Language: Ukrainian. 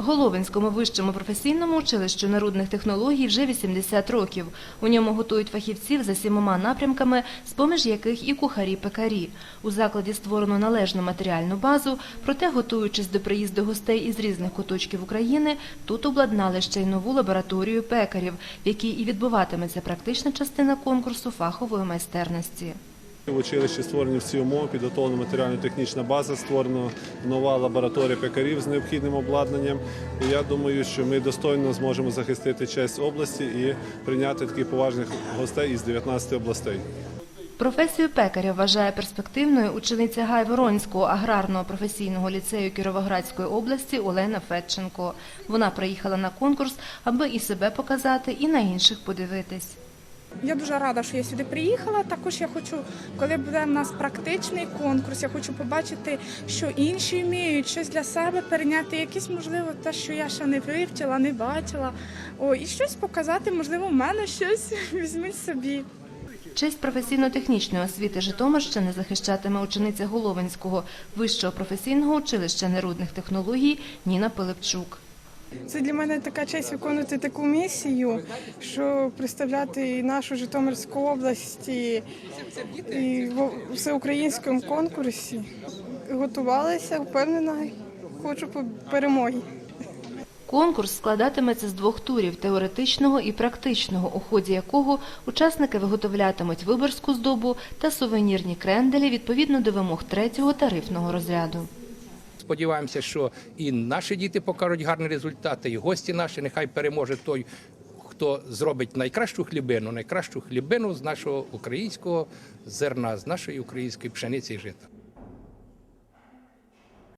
Головинському вищому професійному училищу народних технологій вже 80 років. У ньому готують фахівців за сімома напрямками, з-поміж яких і кухарі-пекарі. У закладі створено належну матеріальну базу, проте, готуючись до приїзду гостей із різних куточків України, тут обладнали ще й нову лабораторію пекарів, в якій і відбуватиметься практична частина конкурсу фахової майстерності. В училищі створені всі умови, підготовлена матеріально-технічна база, створена нова лабораторія пекарів з необхідним обладнанням. І я думаю, що ми достойно зможемо захистити честь області і прийняти таких поважних гостей із 19 областей. Професію пекаря вважає перспективною учениця Гайворонського аграрного професійного ліцею Кіровоградської області Олена Федченко. Вона приїхала на конкурс, аби і себе показати, і на інших подивитись. Я дуже рада, що я сюди приїхала. Також я хочу, коли буде в нас практичний конкурс, я хочу побачити, що інші вміють щось для себе перейняти, якісь можливо те, що я ще не вивчила, не бачила. О, і щось показати, можливо, в мене щось візьміть собі. Честь професійно-технічної освіти Житомирщини захищатиме учениця Головинського вищого професійного училища нерудних технологій Ніна Пилипчук. Це для мене така честь виконувати таку місію, що представляти нашу Житомирську область і, в всеукраїнському конкурсі. Готувалася, впевнена, хочу перемоги. Конкурс складатиметься з двох турів теоретичного і практичного, у ході якого учасники виготовлятимуть виборську здобу та сувенірні кренделі відповідно до вимог третього тарифного розряду. Сподіваємося, що і наші діти покажуть гарні результати, і гості наші нехай переможе той, хто зробить найкращу хлібину, найкращу хлібину з нашого українського зерна, з нашої української пшениці і жита.